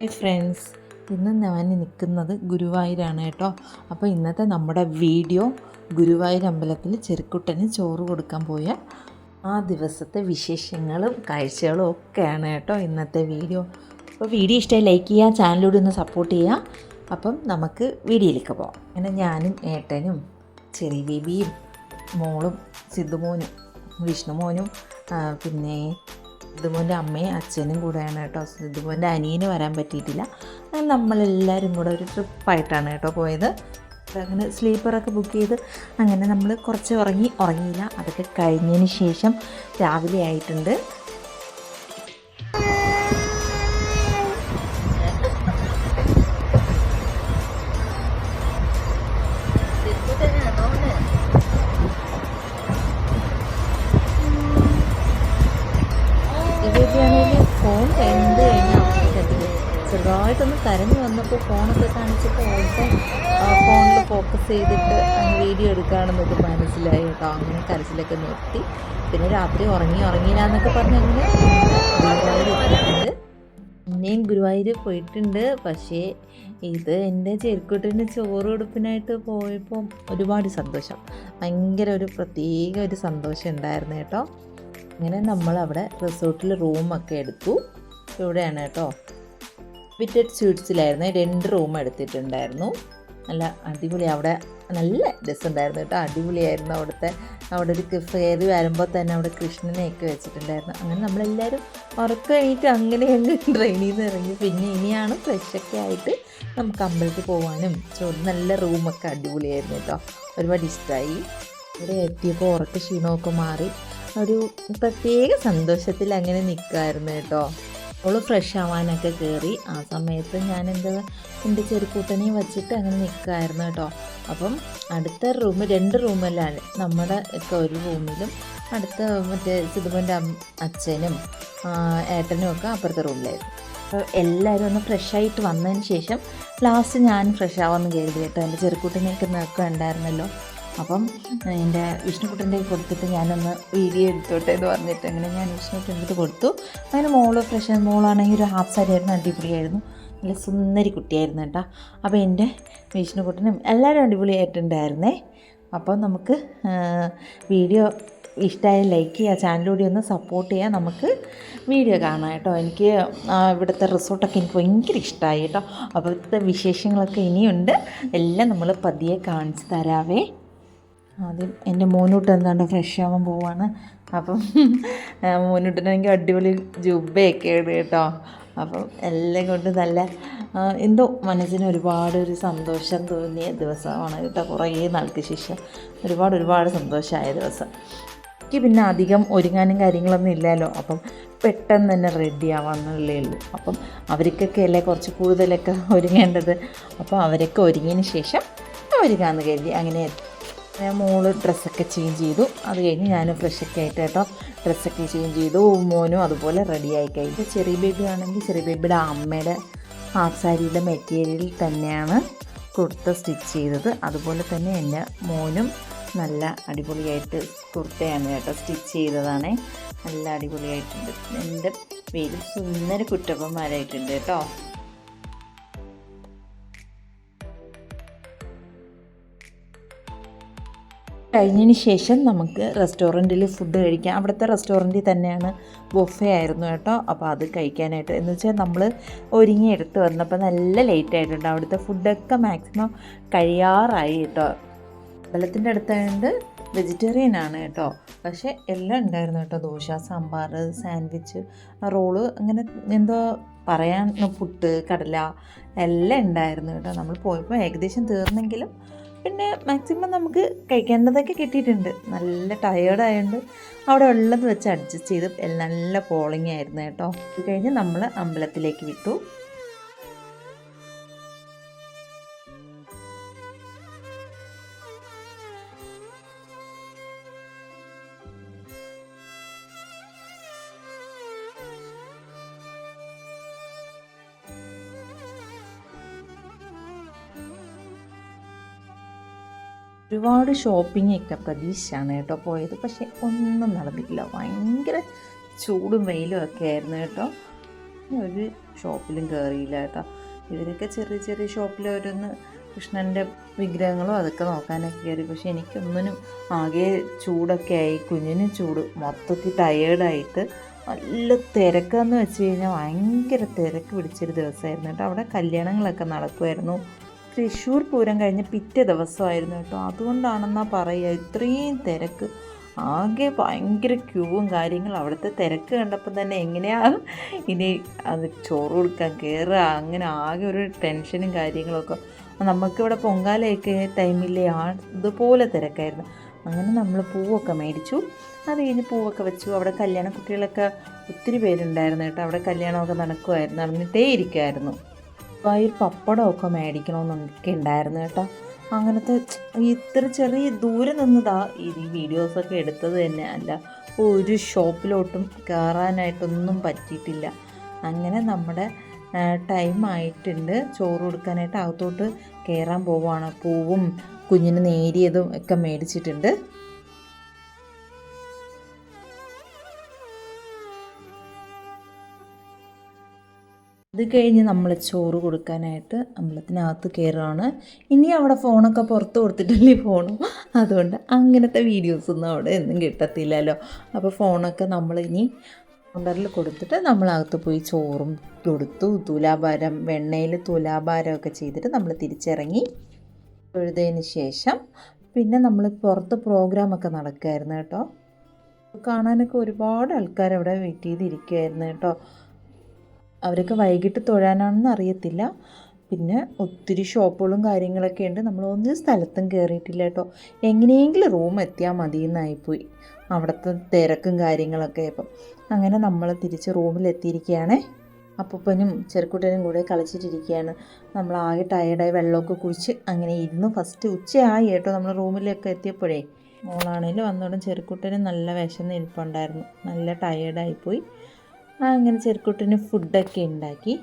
Friends ഇന്ന് ഞാൻ നിൽക്കുന്നത് ഗുരുവായൂരാണ് കേട്ടോ. അപ്പോൾ ഇന്നത്തെ നമ്മുടെ വീഡിയോ ഗുരുവായൂർ അമ്പലത്തിൽ ചെറുക്കുട്ടന് ചോറ് കൊടുക്കാൻ പോയ ആ ദിവസത്തെ വിശേഷങ്ങളും കാഴ്ചകളും ഒക്കെയാണ് കേട്ടോ ഇന്നത്തെ വീഡിയോ. അപ്പോൾ വീഡിയോ ഇഷ്ടമായി ലൈക്ക് ചെയ്യുക ചാനലിലൂടെ ഒന്ന് സപ്പോർട്ട് ചെയ്യുക. അപ്പം നമുക്ക് വീഡിയോയിലേക്ക് പോകാം അങ്ങനെ ഞാനും ഏട്ടനും ചെറിയ ബേബിയും മോളും സിദ്ധുമോനും വിഷ്ണുമോനും പിന്നെ സിദ്ധുമോന്റെ അമ്മയും അച്ഛനും കൂടെയാണ് കേട്ടോ. സിദ്ധുമോന്റെ അനിയന് വരാൻ പറ്റിയിട്ടില്ല. നമ്മളെല്ലാവരും കൂടെ ഒരു ട്രിപ്പായിട്ടാണ് കേട്ടോ പോയത്. അങ്ങനെ സ്ലീപ്പറൊക്കെ ബുക്ക് ചെയ്ത് അങ്ങനെ നമ്മൾ കുറച്ച് ഉറങ്ങി ഉറങ്ങിയില്ല. അതൊക്കെ കഴിഞ്ഞതിന് ശേഷം രാവിലെ ആയിട്ടുണ്ട്. ചെറുതായിട്ടൊന്ന് കരഞ്ഞു വന്നപ്പോൾ ഫോണൊക്കെ കാണിച്ചപ്പോൾ ഫോണിൽ ഫോക്കസ് ചെയ്തിട്ട് വീഡിയോ എടുക്കുകയാണെന്നൊക്കെ മനസ്സിലായി കേട്ടോ. അങ്ങനെ കരച്ചിലൊക്കെ നിർത്തി. പിന്നെ രാത്രി ഉറങ്ങി ഉറങ്ങിയില്ല എന്നൊക്കെ പറഞ്ഞ് അങ്ങനെ ഗുരുവായൂർ എത്തിയിട്ടുണ്ട്. പിന്നെയും ഗുരുവായൂർ പോയിട്ടുണ്ട്. പക്ഷേ ഇത് എന്റെ ചെരുക്കുട്ടിന് ചോറ് കൊടുപ്പിനായിട്ട് പോയപ്പോൾ ഒരുപാട് സന്തോഷം. ഭയങ്കര ഒരു പ്രത്യേക ഒരു സന്തോഷം ഉണ്ടായിരുന്നു കേട്ടോ. അങ്ങനെ നമ്മൾ അവിടെ റിസോർട്ടിൽ റൂമൊക്കെ എടുത്തു. ഇവിടെയാണ് കേട്ടോ. വിറ്റഡ് സ്വീറ്റ്സിലായിരുന്നു രണ്ട് റൂം എടുത്തിട്ടുണ്ടായിരുന്നു. നല്ല അടിപൊളി അവിടെ നല്ല രസമുണ്ടായിരുന്നു കേട്ടോ. അടിപൊളിയായിരുന്നു അവിടുത്തെ അവിടെ ഒരു കയറി വരുമ്പോൾ തന്നെ അവിടെ കൃഷ്ണനെയൊക്കെ വെച്ചിട്ടുണ്ടായിരുന്നു. അങ്ങനെ നമ്മളെല്ലാവരും ഉറക്കം എണീറ്റ് അങ്ങനെ അങ്ങ് ട്രെയിനിൽ നിന്ന് ഇറങ്ങി. പിന്നെ ഇനിയാണ് ഫ്രഷൊക്കെ ആയിട്ട് നമുക്ക് അമ്പലത്തിൽ പോകാനും ചോറ് നല്ല റൂമൊക്കെ അടിപൊളിയായിരുന്നു കേട്ടോ. ഒരുപാട് ഇഷ്ടമായി ഇവിടെ എത്തിയപ്പോൾ ഉറക്ക ക്ഷീണമൊക്കെ മാറി. ഒരു പ്രത്യേക സന്തോഷത്തിൽ അങ്ങനെ നിൽക്കുമായിരുന്നു കേട്ടോ. അവൾ ഫ്രഷ് ആവാനൊക്കെ കയറി ആ സമയത്ത് ഞാൻ എന്താ എന്റെ ചെറുക്കൂട്ടനെയും വെച്ചിട്ട് അങ്ങനെ നിൽക്കുമായിരുന്നു കേട്ടോ. അപ്പം അടുത്ത റൂം രണ്ട് റൂമിലാണ് നമ്മുടെ ഒക്കെ ഒരു റൂമിലും അടുത്ത മറ്റേ സിദ്ധുമന്റെ അച്ഛനും ഏട്ടനും ഒക്കെ അപ്പുറത്തെ റൂമിലായിരുന്നു അപ്പോൾ എല്ലാവരും ഒന്ന് ഫ്രഷായിട്ട് വന്നതിന് ശേഷം ലാസ്റ്റ് ഞാൻ ഫ്രഷ് ആവാമെന്ന് കരുതി കേട്ടോ എന്റെ ചെറുക്കൂട്ടിനെയൊക്കെ നിൽക്കുക നോക്കുന്നുണ്ടായിരുന്നല്ലോ അപ്പം എന്റെ വിഷ്ണുക്കുട്ടന്റെ കൊടുത്തിട്ട് ഞാനൊന്ന് വീഡിയോ എടുത്തോട്ടെ എന്ന് പറഞ്ഞിട്ട് അങ്ങനെ ഞാൻ വിഷ്ണുക്കുട്ടന്റെ അടുത്ത് കൊടുത്തു. അങ്ങനെ മോൾ ഫ്രഷ് മോളാണെങ്കിൽ ഒരു ഹാഫ് സാരി ആയിരുന്നു അടിപൊളിയായിരുന്നു. നല്ല സുന്ദരി കുട്ടിയായിരുന്നു കേട്ടോ. അപ്പോൾ എന്റെ വിഷ്ണുക്കുട്ടനും എല്ലാവരും അടിപൊളിയായിട്ടുണ്ടായിരുന്നേ. അപ്പോൾ നമുക്ക് വീഡിയോ ഇഷ്ടമായ ലൈക്ക് ചെയ്യുക ചാനലിലൂടെ ഒന്ന് സപ്പോർട്ട് ചെയ്യുക. നമുക്ക് വീഡിയോ കാണാം കേട്ടോ. എനിക്ക് ഇവിടുത്തെ റിസോർട്ടൊക്കെ എനിക്ക് ഭയങ്കര ഇഷ്ടമായി കേട്ടോ. അപ്പോൾ ഇവിടുത്തെ വിശേഷങ്ങളൊക്കെ ഇനിയുണ്ട്. എല്ലാം നമ്മൾ പതിയെ കാണിച്ചു തരാവേ. ആദ്യം എന്റെ മോനൂട്ട് എന്താണ്ട് ഫ്രഷ് ആവാൻ പോവാണ്. അപ്പം മോനൂട്ടിനെങ്കിൽ അടിപൊളി ജുബയൊക്കെ ഉണ്ട് കേട്ടോ. അപ്പം എല്ലാം കൊണ്ട് നല്ല എന്തോ മനസ്സിന് ഒരുപാട് ഒരു സന്തോഷം തോന്നിയ ദിവസമാണ് കേട്ടോ. കുറേ നാൾക്ക് ശേഷം ഒരുപാട് ഒരുപാട് സന്തോഷമായ ദിവസം. എനിക്ക് പിന്നെ അധികം ഒരുങ്ങാനും കാര്യങ്ങളൊന്നും ഇല്ലല്ലോ. അപ്പം പെട്ടെന്ന് തന്നെ റെഡി ആവാന്നുള്ളേ ഉള്ളൂ. അപ്പം അവർക്കൊക്കെ അല്ലേ കുറച്ച് കൂടുതലൊക്കെ ഒരുങ്ങേണ്ടത്? അപ്പോൾ അവരൊക്കെ ഒരുങ്ങിയതിന് ശേഷം ഒരുങ്ങാമെന്ന് കരുതി അങ്ങനെ ഞാൻ മോൾ ഡ്രസ്സൊക്കെ ചേഞ്ച് ചെയ്തു. അത് കഴിഞ്ഞ് ഞാൻ ഫ്രഷൊക്കെ ആയിട്ട് കേട്ടോ. ഡ്രസ്സൊക്കെ ചേഞ്ച് ചെയ്തു. മോനും അതുപോലെ റെഡി ആയി കഴിഞ്ഞു. ചെറിയ ബേബി ആണെങ്കിൽ ചെറിയ ബേബിയുടെ അമ്മയുടെ ഹാഫ് സാരിയുടെ മെറ്റീരിയൽ തന്നെയാണ് കുർത്ത സ്റ്റിച്ച് ചെയ്തത്. അതുപോലെ തന്നെ എന്റെ മോനും നല്ല അടിപൊളിയായിട്ട് കുർത്തയാണ് കേട്ടോ സ്റ്റിച്ച് ചെയ്തതാണ്. നല്ല അടിപൊളിയായിട്ടുണ്ട്. എന്റെ പേര് സുന്ദര കുറ്റപ്പന്മാരായിട്ടുണ്ട് കേട്ടോ. കഴിഞ്ഞതിന് ശേഷം നമുക്ക് റെസ്റ്റോറന്റിൽ ഫുഡ് കഴിക്കാം. അവിടുത്തെ റെസ്റ്റോറന്റിൽ തന്നെയാണ് ബൊഫെ ആയിരുന്നു കേട്ടോ. അപ്പോൾ അത് കഴിക്കാനായിട്ട് എന്ന് വെച്ചാൽ നമ്മൾ ഒരുങ്ങി എടുത്ത് വന്നപ്പോൾ നല്ല ലേറ്റ് ആയിട്ടുണ്ട്. അവിടുത്തെ ഫുഡൊക്കെ മാക്സിമം കഴിയാറായി കേട്ടോ. അമ്പലത്തിന്റെ അടുത്തായതുകൊണ്ട് വെജിറ്റേറിയൻ ആണ് കേട്ടോ. പക്ഷേ എല്ലാം ഉണ്ടായിരുന്നു കേട്ടോ. ദോശ സാമ്പാർ സാൻഡ്വിച്ച് റോൾ അങ്ങനെ എന്തോ പറയാൻ പുട്ട് കടല എല്ലാം ഉണ്ടായിരുന്നു കേട്ടോ. നമ്മൾ പോയപ്പോൾ ഏകദേശം തീർന്നെങ്കിലും പിന്നെ മാക്സിമം നമുക്ക് കഴിക്കേണ്ടതൊക്കെ കിട്ടിയിട്ടുണ്ട്. നല്ല ടയേർഡ് ആയതുകൊണ്ട് അവിടെ ഉള്ളത് വെച്ച് അഡ്ജസ്റ്റ് ചെയ്ത് നല്ല പോളിംഗ് ആയിരുന്നു കേട്ടോ. അത് കഴിഞ്ഞ് നമ്മൾ അമ്പലത്തിലേക്ക് വിട്ടു. ഒരുപാട് ഷോപ്പിംഗ് ഒക്കെ പ്രതീക്ഷിച്ചാണ് കേട്ടോ പോയത്. പക്ഷേ ഒന്നും നടന്നിട്ടില്ല. ഭയങ്കര ചൂടും വെയിലും ഒക്കെ ആയിരുന്നു കേട്ടോ. ഒരു ഷോപ്പിലും കയറിയില്ല കേട്ടോ. ഇവരൊക്കെ ചെറിയ ചെറിയ ഷോപ്പിൽ ഓരോന്ന് കൃഷ്ണന്റെ വിഗ്രഹങ്ങളും അതൊക്കെ നോക്കാനൊക്കെ കയറി പക്ഷെ എനിക്കൊന്നിനും ആകെ ചൂടൊക്കെ ആയി. കുഞ്ഞിന് ചൂട്. മൊത്തത്തിൽ ടയേർഡായിട്ട് നല്ല തിരക്കെന്ന് വെച്ച് കഴിഞ്ഞാൽ ഭയങ്കര തിരക്ക് പിടിച്ചൊരു ദിവസമായിരുന്നു കേട്ടോ. അവിടെ കല്യാണങ്ങളൊക്കെ നടക്കുമായിരുന്നു. തൃശ്ശൂർ പൂരം കഴിഞ്ഞ് പിറ്റേ ദിവസമായിരുന്നു കേട്ടോ. അതുകൊണ്ടാണെന്നാ പറയുക ഇത്രയും തിരക്ക്. ആകെ ഭയങ്കര ക്യൂവും കാര്യങ്ങളും. അവിടുത്തെ തിരക്ക് കണ്ടപ്പോൾ തന്നെ എങ്ങനെയാണ് ഇനി അത് ചോറ് കൊടുക്കാൻ കയറുക അങ്ങനെ ആകെ ഒരു ടെൻഷനും കാര്യങ്ങളൊക്കെ. നമുക്കിവിടെ പൊങ്കാലയൊക്കെ ടൈമില്ലേ ആ ഇതുപോലെ തിരക്കായിരുന്നു. അങ്ങനെ നമ്മൾ പൂവൊക്കെ മേടിച്ചു. അത് കഴിഞ്ഞ് പൂവൊക്കെ വെച്ചു. അവിടെ കല്യാണ കുട്ടികളൊക്കെ ഒത്തിരി പേരുണ്ടായിരുന്നു കേട്ടോ. അവിടെ കല്യാണമൊക്കെ നടക്കുമായിരുന്നു നടന്നിട്ടേ ഇരിക്കുമായിരുന്നു വയർ പപ്പടമൊക്കെ മേടിക്കണമെന്നൊക്കെ ഉണ്ടായിരുന്നു കേട്ടോ. അങ്ങനത്തെ ഇത്ര ചെറിയ ദൂരെ നിന്നതാ ഈ വീഡിയോസൊക്കെ എടുത്തത് തന്നെ. അല്ല ഒരു ഷോപ്പിലോട്ടും കയറാനായിട്ടൊന്നും പറ്റിയിട്ടില്ല. അങ്ങനെ നമ്മുടെ ടൈം ആയിട്ടുണ്ട്. ചോറ് കൊടുക്കാനായിട്ട് അകത്തോട്ട് കയറാൻ പോവുകയാണ് പൂവും കുഞ്ഞിന് നേരിയതും ഒക്കെ മേടിച്ചിട്ടുണ്ട്. അത് കഴിഞ്ഞ് നമ്മൾ ചോറ് കൊടുക്കാനായിട്ട് അമ്പലത്തിനകത്ത് കയറുകയാണ് ഇനി അവിടെ ഫോണൊക്കെ പുറത്ത് കൊടുത്തിട്ടില്ലേ ഫോണും അതുകൊണ്ട് അങ്ങനത്തെ വീഡിയോസൊന്നും അവിടെ ഒന്നും കിട്ടത്തില്ലല്ലോ. അപ്പോൾ ഫോണൊക്കെ നമ്മൾ ഇനി കൗണ്ടറിൽ കൊടുത്തിട്ട് നമ്മളകത്ത് പോയി ചോറും കൊടുത്തു. തുലാഭാരം വെണ്ണയിൽ തുലാഭാരമൊക്കെ ചെയ്തിട്ട് നമ്മൾ തിരിച്ചിറങ്ങി തൊഴുതതിന് ശേഷം പിന്നെ നമ്മൾ പുറത്ത് പ്രോഗ്രാമൊക്കെ നടക്കുമായിരുന്നു കേട്ടോ. കാണാനൊക്കെ ഒരുപാട് ആൾക്കാർ അവിടെ വെയിറ്റ് ചെയ്തിരിക്കുമായിരുന്നു കേട്ടോ. അവരൊക്കെ വൈകിട്ട് തൊഴാനാണെന്ന് അറിയത്തില്ല. പിന്നെ ഒത്തിരി ഷോപ്പുകളും കാര്യങ്ങളൊക്കെ ഉണ്ട്. നമ്മൾ ഒന്നും സ്ഥലത്തും കയറിയിട്ടില്ല കേട്ടോ. എങ്ങനെയെങ്കിലും റൂം എത്തിയാൽ മതി എന്നായിപ്പോയി അവിടുത്തെ തിരക്കും കാര്യങ്ങളൊക്കെ ഇപ്പം അങ്ങനെ നമ്മൾ തിരിച്ച് റൂമിലെത്തിയിരിക്കുകയാണേ അപ്പൂപ്പനും ചെറുക്കുട്ടനും കൂടെ കളിച്ചിട്ടിരിക്കുകയാണ്. നമ്മൾ ആകെ ടയർഡായി വെള്ളമൊക്കെ കുഴിച്ച് അങ്ങനെ ഇരുന്ന്. ഫസ്റ്റ് ഉച്ചയായി കേട്ടോ നമ്മൾ റൂമിലൊക്കെ എത്തിയപ്പോഴേ. മോളാണേലും വന്നോടും ചെറുക്കുട്ടനും നല്ല വിശന്ന് ഇരിപ്പുണ്ടായിരുന്നു. നല്ല ടയേർഡായിപ്പോയി അങ്ങനെ ചെറുക്കുട്ടിന് ഫുഡൊക്കെ ഉണ്ടാക്കി.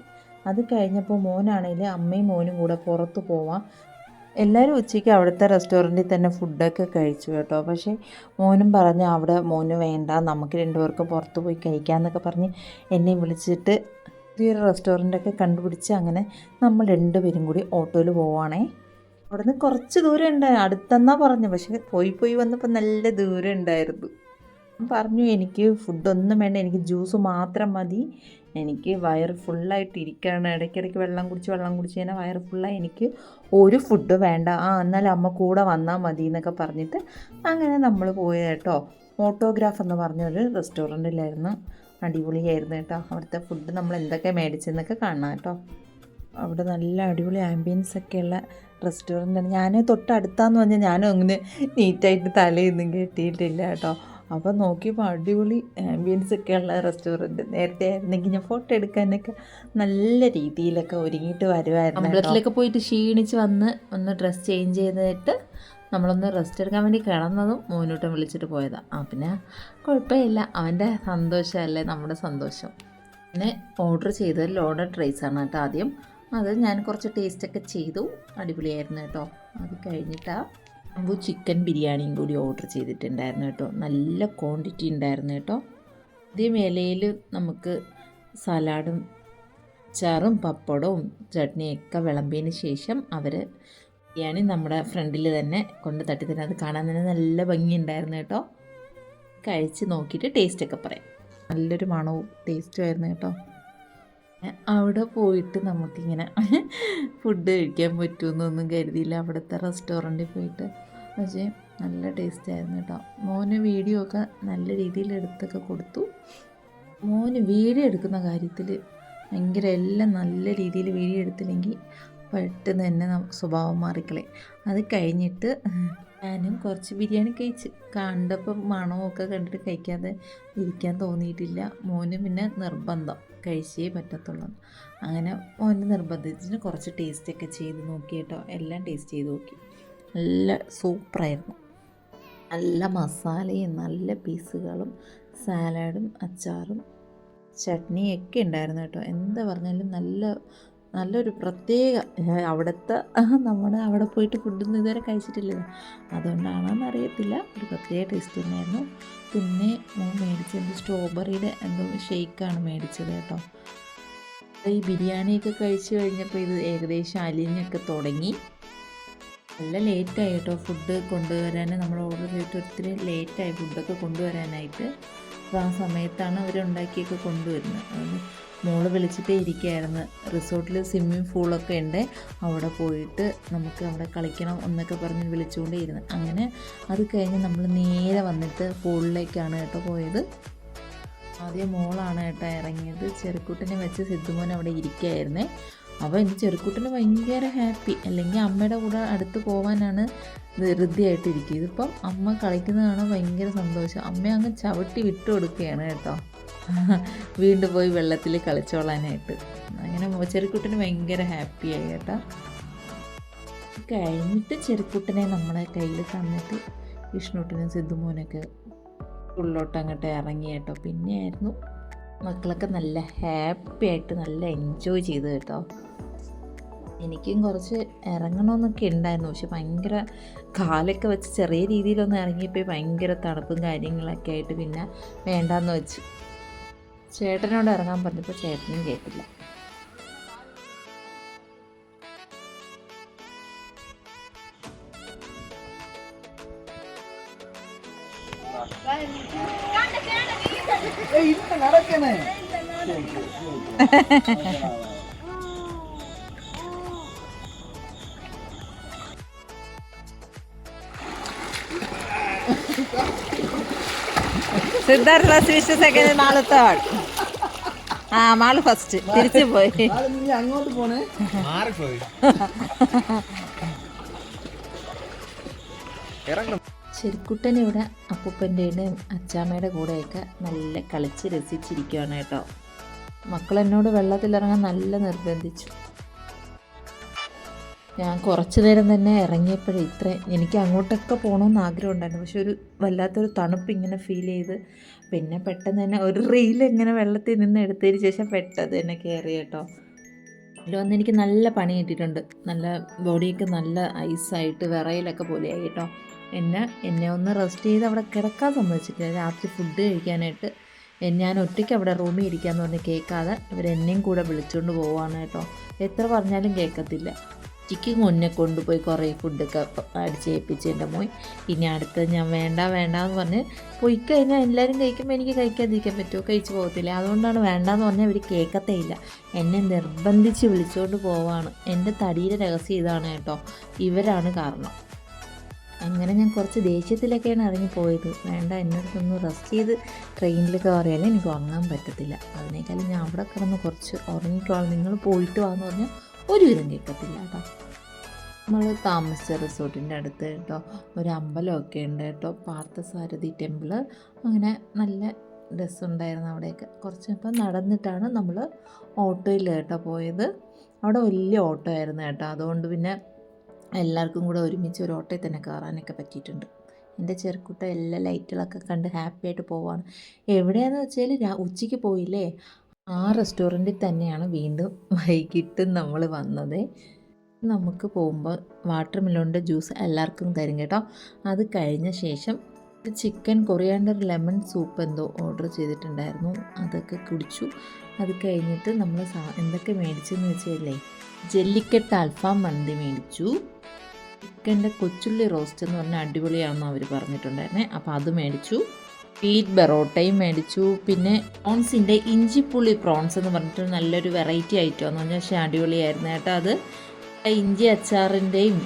അത് കഴിഞ്ഞപ്പോൾ മോനാണെങ്കിൽ അമ്മയും മോനും കൂടെ പുറത്ത് പോവാം. എല്ലാവരും ഉച്ചയ്ക്ക് അവിടുത്തെ റെസ്റ്റോറന്റിൽ തന്നെ ഫുഡൊക്കെ കഴിച്ചു കേട്ടോ. പക്ഷേ മോനും പറഞ്ഞ് അവിടെ മോന് വേണ്ട നമുക്ക് രണ്ടുപേർക്കും പുറത്ത് പോയി കഴിക്കാമെന്നൊക്കെ പറഞ്ഞ് എന്നെ വിളിച്ചിട്ട് പുതിയൊരു റെസ്റ്റോറന്റൊക്കെ കണ്ടുപിടിച്ച് അങ്ങനെ നമ്മൾ രണ്ടുപേരും കൂടി ഓട്ടോയിൽ പോവാണേ. അവിടുന്ന് കുറച്ച് ദൂരം ഉണ്ടായിരുന്നു അടുത്തെന്നാണ് പറഞ്ഞു പക്ഷേ പോയി പോയി വന്നപ്പോൾ നല്ല ദൂരം ഉണ്ടായിരുന്നു. പറഞ്ഞു എനിക്ക് ഫുഡൊന്നും വേണ്ട എനിക്ക് ജ്യൂസ് മാത്രം മതി. എനിക്ക് വയറ് ഫുള്ളായിട്ട് ഇരിക്കുകയാണ് ഇടയ്ക്കിടയ്ക്ക് വെള്ളം കുടിച്ച് വെള്ളം കുടിച്ച് കഴിഞ്ഞാൽ വയറ് ഫുള്ളായി. എനിക്ക് ഒരു ഫുഡ് വേണ്ട. ആ എന്നാൽ അമ്മ കൂടെ വന്നാൽ മതി എന്നൊക്കെ പറഞ്ഞിട്ട് അങ്ങനെ നമ്മൾ പോയത് കേട്ടോ. ഓട്ടോഗ്രാഫ് എന്ന് പറഞ്ഞൊരു റെസ്റ്റോറന്റിലായിരുന്നു. അടിപൊളിയായിരുന്നു കേട്ടോ. അവിടുത്തെ ഫുഡ് നമ്മൾ എന്തൊക്കെ മേടിച്ചെന്നൊക്കെ കാണാം കേട്ടോ. അവിടെ നല്ല അടിപൊളി ആംബിയൻസ് ഒക്കെയുള്ള റെസ്റ്റോറന്റാണ് ഞാൻ തൊട്ടടുത്താന്ന് പറഞ്ഞാൽ ഞാനും അങ്ങനെ നീറ്റായിട്ട് തലയൊന്നും കെട്ടിയിട്ടില്ല കേട്ടോ. അപ്പോൾ നോക്കിയപ്പോൾ അടിപൊളി ആംബിയൻസ് ഒക്കെ ഉള്ള റെസ്റ്റോറന്റ് നേരത്തെ ആയിരുന്നെങ്കിൽ ഞാൻ ഫോട്ടോ എടുക്കാനൊക്കെ നല്ല രീതിയിലൊക്കെ ഒരുങ്ങിയിട്ട് വരുമായിരുന്നു അമ്പലത്തിലൊക്കെ പോയിട്ട് ക്ഷീണിച്ച് വന്ന് ഒന്ന് ഡ്രസ്സ് ചേഞ്ച് ചെയ്തിട്ട് നമ്മളൊന്ന് റെസ്റ്റ് എടുക്കാൻ വേണ്ടി കിടന്നതും മോനൂട്ടം വിളിച്ചിട്ട് പോയതാണ് ആ പിന്നെ കുഴപ്പമില്ല. അവന്റെ സന്തോഷമല്ലേ? നമ്മുടെ സന്തോഷം. പിന്നെ ഓർഡർ ചെയ്തത് ലോഡഡ് റൈസാണ് കേട്ടോ ആദ്യം. അത് ഞാൻ കുറച്ച് ടേസ്റ്റൊക്കെ ചെയ്തു. അടിപൊളിയായിരുന്നു കേട്ടോ. അത് കഴിഞ്ഞിട്ടാണ് അമ്പു ചിക്കൻ ബിരിയാണിയും കൂടി ഓർഡർ ചെയ്തിട്ടുണ്ടായിരുന്നു കേട്ടോ. നല്ല ക്വാണ്ടിറ്റി ഉണ്ടായിരുന്നു കേട്ടോ. ഇതേ മേലയിൽ നമുക്ക് സലാഡും ചാറും പപ്പടവും ചട്നിയൊക്കെ വിളമ്പിയതിന് ശേഷം അവർ ബിരിയാണി നമ്മുടെ ഫ്രണ്ടിൽ തന്നെ കൊണ്ട് തട്ടി തന്നെ അത് കാണാൻ തന്നെ നല്ല ഭംഗിയുണ്ടായിരുന്നു കേട്ടോ. കഴിച്ച് നോക്കിയിട്ട് ടേസ്റ്റൊക്കെ പറയാം. നല്ലൊരു മണവും ടേസ്റ്റും ആയിരുന്നു കേട്ടോ. അവിടെ പോയിട്ട് നമുക്കിങ്ങനെ ഫുഡ് കഴിക്കാൻ പറ്റുമെന്നൊന്നും കരുതിയില്ല. അവിടുത്തെ റെസ്റ്റോറന്റിൽ പോയിട്ട് പക്ഷേ നല്ല ടേസ്റ്റ് ആയിരുന്നു കേട്ടോ മോന് വീഡിയോ ഒക്കെ നല്ല രീതിയിൽ എടുത്തൊക്കെ കൊടുത്തു. മോന് വീഡിയോ എടുക്കുന്ന കാര്യത്തിൽ ഭയങ്കര എല്ലാം നല്ല രീതിയിൽ വീഡിയോ എടുത്തില്ലെങ്കിൽ പെട്ടെന്ന് തന്നെ സ്വഭാവം മാറിക്കളെ അത് കഴിഞ്ഞിട്ട് ഞാനും കുറച്ച് ബിരിയാണി കഴിച്ച്. കണ്ടപ്പം മണമൊക്കെ കണ്ടിട്ട് കഴിക്കാതെ ഇരിക്കാൻ തോന്നിയിട്ടില്ല. മോന് പിന്നെ നിർബന്ധം. കഴിച്ചേ പറ്റത്തുള്ളൂ. അങ്ങനെ മോന് നിർബന്ധിച്ചിട്ട് കുറച്ച് ടേസ്റ്റൊക്കെ ചെയ്ത് നോക്കി കേട്ടോ എല്ലാം ടേസ്റ്റ് ചെയ്ത് നോക്കി. നല്ല സൂപ്പറായിരുന്നു. നല്ല മസാലയും നല്ല പീസുകളും സാലഡും അച്ചാറും ചട്നിയൊക്കെ ഉണ്ടായിരുന്നു കേട്ടോ. എന്താ പറഞ്ഞാലും നല്ല നല്ലൊരു പ്രത്യേക അവിടുത്തെ നമ്മൾ അവിടെ പോയിട്ട് ഫുഡൊന്നും ഇതുവരെ കഴിച്ചിട്ടില്ലല്ലോ. അതുകൊണ്ടാണെന്ന് അറിയത്തില്ല ഒരു പ്രത്യേക ടേസ്റ്റ് തന്നെയായിരുന്നു. പിന്നെ മേടിച്ചത് സ്ട്രോബെറിയുടെ എന്തോ ഷേക്കാണ് മേടിച്ചത് കേട്ടോ. ഈ ബിരിയാണിയൊക്കെ കഴിച്ചു കഴിഞ്ഞപ്പോൾ ഇത് ഏകദേശം അലിഞ്ഞൊക്കെ തുടങ്ങി. നല്ല ലേറ്റായി കേട്ടോ. ഫുഡ് കൊണ്ടുവരാൻ നമ്മൾ ഓർഡർ ചെയ്തിട്ട് ഒത്തിരി ലേറ്റായി ഫുഡൊക്കെ കൊണ്ടുവരാനായിട്ട്. അപ്പോൾ ആ സമയത്താണ് അവർ ഉണ്ടാക്കിയൊക്കെ കൊണ്ടുവരുന്നത് മോൾ വിളിച്ചിട്ടേ ഇരിക്കുകയായിരുന്നു റിസോർട്ടിൽ സ്വിമ്മിങ് പൂളൊക്കെ ഉണ്ട് അവിടെ പോയിട്ട് നമുക്ക് അവിടെ കളിക്കണം എന്നൊക്കെ പറഞ്ഞ് വിളിച്ചുകൊണ്ടേയിരുന്നു അങ്ങനെ അത് കഴിഞ്ഞ് നമ്മൾ നേരെ വന്നിട്ട് പൂളിലേക്കാണ് കേട്ടോ പോയത്. ആദ്യം മോളാണ് കേട്ടോ ഇറങ്ങിയത്. ചെറുക്കുട്ടനെ വെച്ച് സിദ്ധുമോൻ അവിടെ ഇരിക്കുകയായിരുന്നേ അപ്പോൾ എന്റെ ചെറുക്കുട്ടിന് ഭയങ്കര ഹാപ്പി അല്ലെങ്കിൽ അമ്മയുടെ കൂടെ അടുത്ത് പോകാനാണ് ധൃതിയായിട്ടിരിക്കുക ഇതിപ്പം അമ്മ കളിക്കുന്നതാണ് ഭയങ്കര സന്തോഷം. അമ്മ അങ്ങ് ചവിട്ടി വിട്ടു കൊടുക്കുകയാണ് കേട്ടോ. വീണ്ടും പോയി വെള്ളത്തിൽ കളിച്ചോളാനായിട്ട്. അങ്ങനെ ചെറുക്കുട്ടന് ഭയങ്കര ഹാപ്പിയായി കേട്ടോ. കഴിഞ്ഞിട്ട് ചെറുക്കുട്ടനെ നമ്മളെ കയ്യിൽ തന്നിട്ട് വിഷ്ണുട്ടനും സിദ്ധുമോനൊക്കെ ഉള്ളോട്ട് അങ്ങോട്ട് ഇറങ്ങി കേട്ടോ. പിന്നെയായിരുന്നു മക്കളൊക്കെ നല്ല ഹാപ്പി ആയിട്ട് നല്ല എൻജോയ് ചെയ്തു കേട്ടോ. എനിക്കും കുറച്ച് ഇറങ്ങണമെന്നൊക്കെ ഉണ്ടായിരുന്നു പക്ഷെ ഭയങ്കര കാലൊക്കെ വെച്ച് ചെറിയ രീതിയിലൊന്ന് ഇറങ്ങിയപ്പോൾ ഭയങ്കര തണുപ്പും കാര്യങ്ങളൊക്കെ ആയിട്ട് പിന്നെ വേണ്ടാന്ന് വെച്ചു. ചേട്ടനോട് ഇറങ്ങാൻ പറഞ്ഞപ്പോൾ ചേട്ടനും കേട്ടില്ല. ஏய் സിദ്ധാർത്ഥ ഫസ്റ്റ് സെക്കൻഡ് നാളത്തെ തേർഡ് ആ മാൾ ഫസ്റ്റ് തിരിച്ചു പോയി. അങ്ങോട്ട് പോണേ ചെരുക്കുട്ടൻ ഇവിടെ അപ്പൂപ്പന്റെയും അച്ചാമ്മയുടെ കൂടെയൊക്കെ നല്ല കളിച്ച് രസിച്ചിരിക്കുകയാണ് കേട്ടോ. മക്കൾ എന്നോട് വെള്ളത്തിലിറങ്ങാൻ നല്ല നിർബന്ധിച്ചു. ഞാൻ കുറച്ച് നേരം തന്നെ ഇറങ്ങിയപ്പോഴേ ഇത്ര എനിക്ക് അങ്ങോട്ടൊക്കെ പോകണമെന്ന് ആഗ്രഹം ഉണ്ടായിരുന്നു പക്ഷെ ഒരു വല്ലാത്തൊരു തണുപ്പ് ഇങ്ങനെ ഫീൽ ചെയ്ത് പിന്നെ പെട്ടെന്ന് തന്നെ ഒരു റീൽ ഇങ്ങനെ വെള്ളത്തിൽ നിന്ന് എടുത്തതിന് ശേഷം പെട്ടത് തന്നെ കയറി കേട്ടോ. ഇതിൽ വന്ന് എനിക്ക് നല്ല പണി കിട്ടിയിട്ടുണ്ട്. നല്ല ബോഡിയൊക്കെ നല്ല ഐസായിട്ട് വിറയിലൊക്കെ പോലെയായി കേട്ടോ. എന്നെ എന്നെ ഒന്ന് റെസ്റ്റ് ചെയ്ത് അവിടെ കിടക്കാൻ സമ്മതിച്ചിട്ടില്ല. രാത്രി ഫുഡ് കഴിക്കാനായിട്ട് ഞാൻ ഒറ്റയ്ക്ക് അവിടെ റൂമിൽ ഇരിക്കാന്ന് പറഞ്ഞ് കേൾക്കാതെ ഇവരെന്നെയും കൂടെ വിളിച്ചുകൊണ്ട് പോവാണ് കേട്ടോ. എത്ര പറഞ്ഞാലും കേൾക്കത്തില്ല. ഉച്ചയ്ക്ക് മുന്നേ കൊണ്ടുപോയി കുറേ ഫുഡൊക്കെ അടിച്ചേൽപ്പിച്ച് എന്റെ മോൻ. ഇനി അടുത്ത് ഞാൻ വേണ്ട വേണ്ട എന്ന് പറഞ്ഞ് പോയി കഴിഞ്ഞാൽ എല്ലാവരും കഴിക്കുമ്പോൾ എനിക്ക് കഴിക്കാതിരിക്കാൻ പറ്റുമോ? കഴിച്ചു പോകത്തില്ല. അതുകൊണ്ടാണ് വേണ്ടെന്ന് പറഞ്ഞാൽ അവർ കേൾക്കത്തേ ഇല്ല എന്നെ നിർബന്ധിച്ച് വിളിച്ചുകൊണ്ട് പോവാണ്. എന്റെ തടിയുടെ രഹസ്യം ഇതാണ് കേട്ടോ. ഇവരാണ് കാരണം. അങ്ങനെ ഞാൻ കുറച്ച് ദേഷ്യത്തിലൊക്കെയാണ് ഇറങ്ങിപ്പോയത് വേണ്ട എന്നോടൊന്ന് റെസ്റ്റ് ചെയ്ത് ട്രെയിനിൽ കയറിയാലേ എനിക്ക് ഉറങ്ങാൻ പറ്റത്തില്ല. അതിനേക്കാളും ഞാൻ അവിടെ കിടന്ന് കുറച്ച് ഉറങ്ങിക്കോളാം. നിങ്ങൾ പോയിട്ട് വാന്ന് പറഞ്ഞാൽ ഒരുവിധം കേൾക്കത്തില്ല കേട്ടോ. നമ്മൾ താമസിച്ച റിസോർട്ടിന്റെ അടുത്ത് കേട്ടോ ഒരു അമ്പലമൊക്കെ ഉണ്ട് കേട്ടോ പാർത്ഥസാരഥി ടെമ്പിൾ അങ്ങനെ നല്ല രസമുണ്ടായിരുന്നു അവിടെയൊക്കെ. കുറച്ച് ഇപ്പം നടന്നിട്ടാണ് നമ്മൾ ഓട്ടോയിൽ കേട്ടോ പോയത്. അവിടെ വലിയ ഓട്ടോ ആയിരുന്നു കേട്ടോ. അതുകൊണ്ട് പിന്നെ എല്ലാവർക്കും കൂടെ ഒരുമിച്ച് ഒരു ഓട്ടോയിൽ തന്നെ കയറാനൊക്കെ പറ്റിയിട്ടുണ്ട്. എന്റെ ചെറുക്കുട്ട എല്ലാ ലൈറ്റുകളൊക്കെ കണ്ട് ഹാപ്പിയായിട്ട് പോവാണ്. എവിടെയാണെന്ന് വെച്ചാൽ ഉച്ചയ്ക്ക് പോയില്ലേ? ആ റെസ്റ്റോറന്റിൽ തന്നെയാണ് വീണ്ടും വൈകിട്ട് നമ്മൾ വന്നത്. നമുക്ക് പോകുമ്പോൾ വാട്ടർ മെലോണിന്റെ ജ്യൂസ് എല്ലാവർക്കും തരും കേട്ടോ. അത് കഴിഞ്ഞ ശേഷം ചിക്കൻ കൊറിയാണ്ടർ ലെമൺ സൂപ്പ് എന്തോ ഓർഡർ ചെയ്തിട്ടുണ്ടായിരുന്നു. അതൊക്കെ കുടിച്ചു. അത് കഴിഞ്ഞിട്ട് നമ്മൾ എന്തൊക്കെ മേടിച്ചെന്ന് വെച്ചല്ലേ? ജെല്ലിക്കെട്ട് അൽഫാം മന്തി മേടിച്ചു. ചിക്കന്റെ കൊച്ചുള്ളി റോസ്റ്റ് എന്ന് പറഞ്ഞാൽ അടിപൊളിയാണെന്ന് അവർ പറഞ്ഞിട്ടുണ്ടായിരുന്നേ. അപ്പോൾ അത് മേടിച്ചു. ബീറ്റ് ബെറോട്ടയും മേടിച്ചു. പിന്നെ പ്രോൺസിന്റെ ഇഞ്ചിപ്പുളി പ്രോൺസ് എന്ന് പറഞ്ഞിട്ട് നല്ലൊരു വെറൈറ്റി ഐറ്റം എന്ന് പറഞ്ഞാൽ പക്ഷേ അടിപൊളിയായിരുന്നു കേട്ടോ അത്. ഇഞ്ചി അച്ചാറിന്റെയും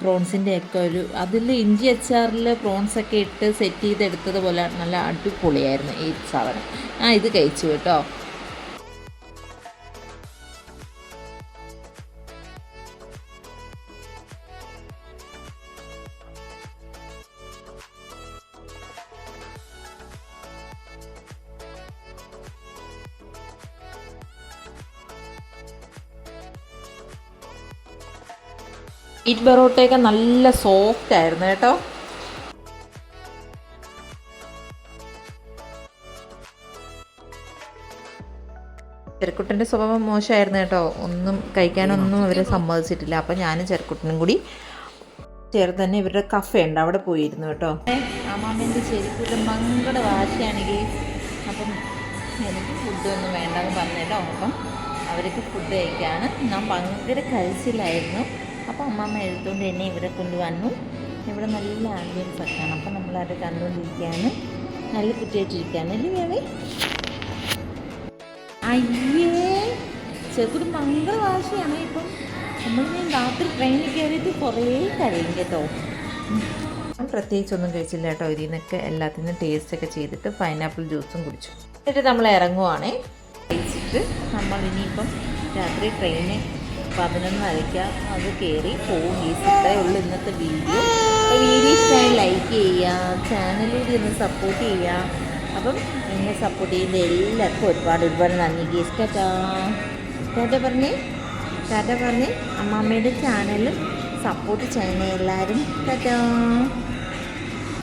പ്രോൺസിന്റെ ഒക്കെ ഒരു അതിൽ ഇഞ്ചി അച്ചാറിൽ പ്രോൺസ് ഒക്കെ ഇട്ട് സെറ്റ് ചെയ്തെടുത്തത് പോലെ നല്ല അടിപൊളിയായിരുന്നു ഈ സാധനം. ആ ഇത് കഴിച്ചു കേട്ടോ. ബീറ്റ് ബെറോട്ടയൊക്കെ നല്ല സോഫ്റ്റ് ആയിരുന്നു കേട്ടോ. ചെറുക്കുട്ടന്റെ സ്വഭാവം മോശമായിരുന്നു കേട്ടോ. ഒന്നും കഴിക്കാനൊന്നും അവരെ സമ്മതിച്ചിട്ടില്ല. അപ്പം ഞാനും ചെറുക്കുട്ടനും കൂടി ചേർന്ന് തന്നെ ഇവരുടെ കഫേ ഉണ്ട്. അവിടെ പോയിരുന്നു കേട്ടോ. അമ്മാമ്മേന്റെ ശരിക്കും മങ്കട വാശിയാണെങ്കിൽ അപ്പം എനിക്ക് ഫുഡൊന്നും വേണ്ടെന്ന് പറഞ്ഞു കേട്ടോ അപ്പം അവർക്ക് ഫുഡ് കഴിക്കാണ് ഞാൻ ഭയങ്കര കഴിച്ചില്ലായിരുന്നു അപ്പോൾ അമ്മമ്മ എടുത്തുകൊണ്ട് എന്നെ ഇവിടെ കൊണ്ടുവന്നു. ഇവിടെ നല്ല ആംബിയൻസ് ഒക്കെയാണ്. അപ്പോൾ നമ്മളവിടെ കണ്ടുകൊണ്ടിരിക്കുകയാണ്. നല്ല കുട്ടിയായിട്ടിരിക്കുകയാണ് അല്ലേ വേണേ അയ്യേ ചെറുക്കുടി ഭയങ്കര വാശിയാണ് ഇപ്പം. നമ്മൾ രാത്രി ട്രെയിനിൽ കയറിയിട്ട് കുറേ കരയും കേട്ടോ. പ്രത്യേകിച്ചൊന്നും കഴിച്ചില്ല കേട്ടോ. ഇതിൽ നിന്നൊക്കെ എല്ലാത്തിനും ടേസ്റ്റൊക്കെ ചെയ്തിട്ട് പൈനാപ്പിൾ ജ്യൂസും കുടിച്ചു. എന്നിട്ട് നമ്മൾ ഇറങ്ങുവാണേ. കഴിച്ചിട്ട് നമ്മൾ ഇനിയിപ്പം രാത്രി ട്രെയിന് പതിനൊന്നരയ്ക്ക അത് കയറി പോകും ഈ ഇത്രയേ ഉള്ളൂ ഇന്നത്തെ വീഡിയോ. അപ്പോൾ വീഡിയോ ഇഷ്ടമായി ലൈക്ക് ചെയ്യുക ചാനലിലൂടെ ഒന്ന് സപ്പോർട്ട് ചെയ്യുക. അപ്പം എന്നെ സപ്പോർട്ട് ചെയ്യുന്ന എല്ലാവർക്കും ഒരുപാട് ഒരുപാട് നന്ദി. ഗീസ് ടാറ്റാ. ടാറ്റ പറഞ്ഞേ? ടാറ്റ പറഞ്ഞേ? അമ്മാമ്മയുടെ ചാനൽ സപ്പോർട്ട് ചെയ്യുന്ന എല്ലാവരും. ടാറ്റാ.